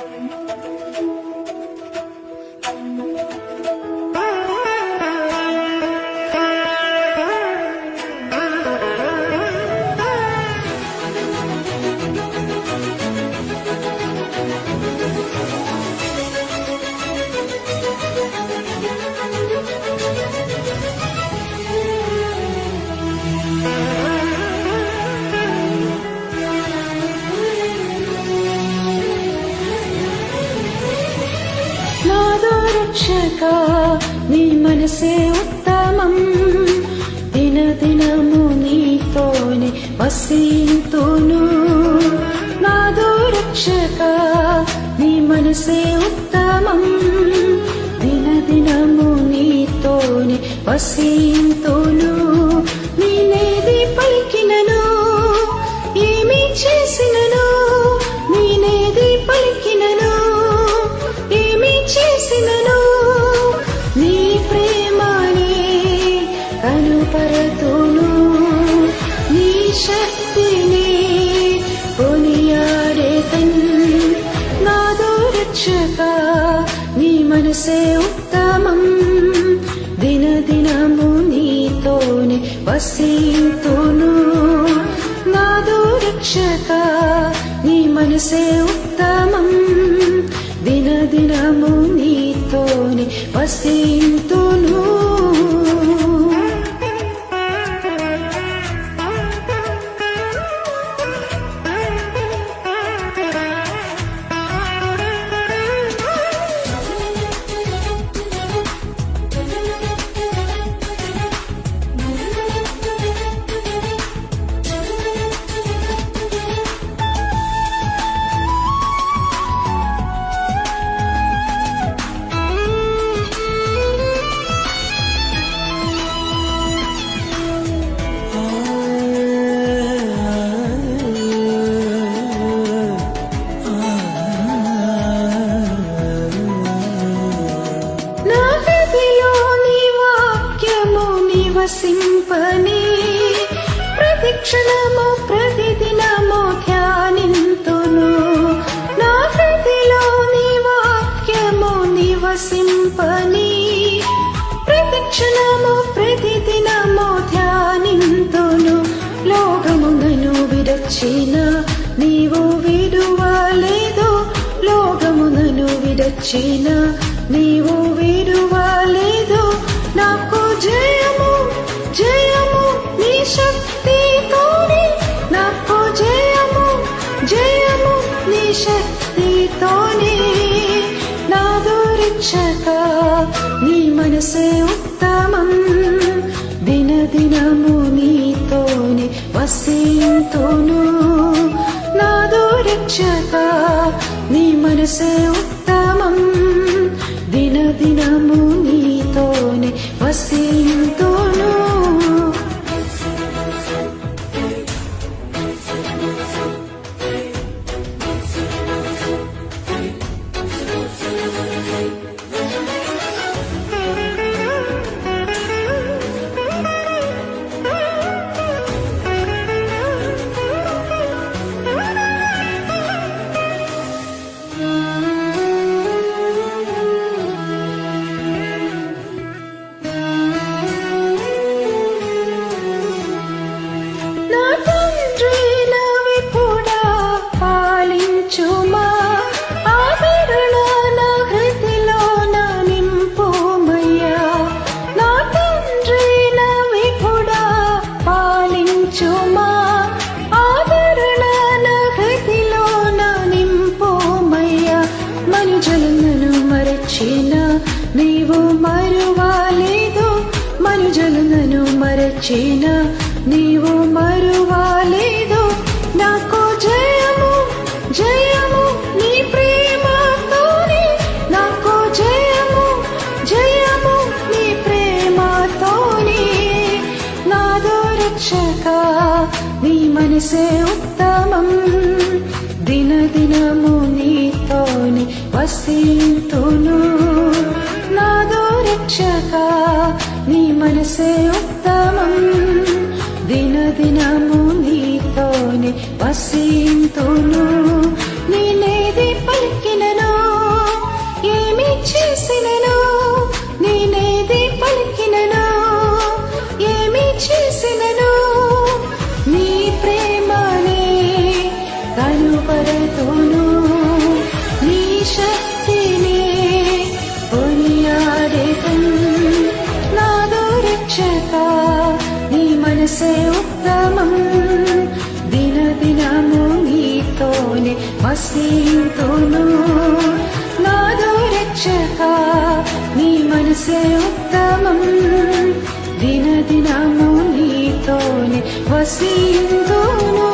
నాదో రక్షక నీ మనసే ఉత్తమం. దిన దినము నీతోనే వసింతును. నాదో రక్షక నీ మనసే ఉత్తమం. దిన దినము నీతోనే వసింతును. రక్షక నీ మనసే ఉత్తమం. దిన దినము నీతోనే వసీతును. నాదో రక్షక నీ మనసే ఉత్తమం. దిన దినము నీతోనే వసింతును. విడచిన నీవు విడువలేదు. లోకమునను విడచిన నీవు విడువలేదు. నాకు జయము జయము నీ శక్తితోనే. నాకు జయము జయము నీ శక్తితోనే. నా రక్షక నీ మనసే ఉత్తమం. దిన దినము నాదో రక్షక నీ మనసే ఉత్తమం. దిన దినము నీతోనే వసింతును నీవు మనుజలు నన్ను మరచిన నీవు మరువాలేదు. నాకు జయము జయము నీ ప్రేమతోనే. నాకు జయము జయము నీ ప్రేమతోనే. నాదో రక్షక నీ మనసే ఉత్తమం. దిన దినము నీతోని వసింతును. నాదో రక్షక నీ మనసే ఉత్తమం. దిన దినము నీతోని వసింతును. నేనేది పలికినను ఏమి చేసినను. నేనేది పలికినను ఏమి చేసినను. నీ ప్రేమనే కనుపరతును నీ శక్తిని మనసే ఉత్తమం. దిన దినము నీతోనే వసింతును నాదో రక్షక నీ మనసే ఉత్తమం. దిన దినము నీతోనే వసింతును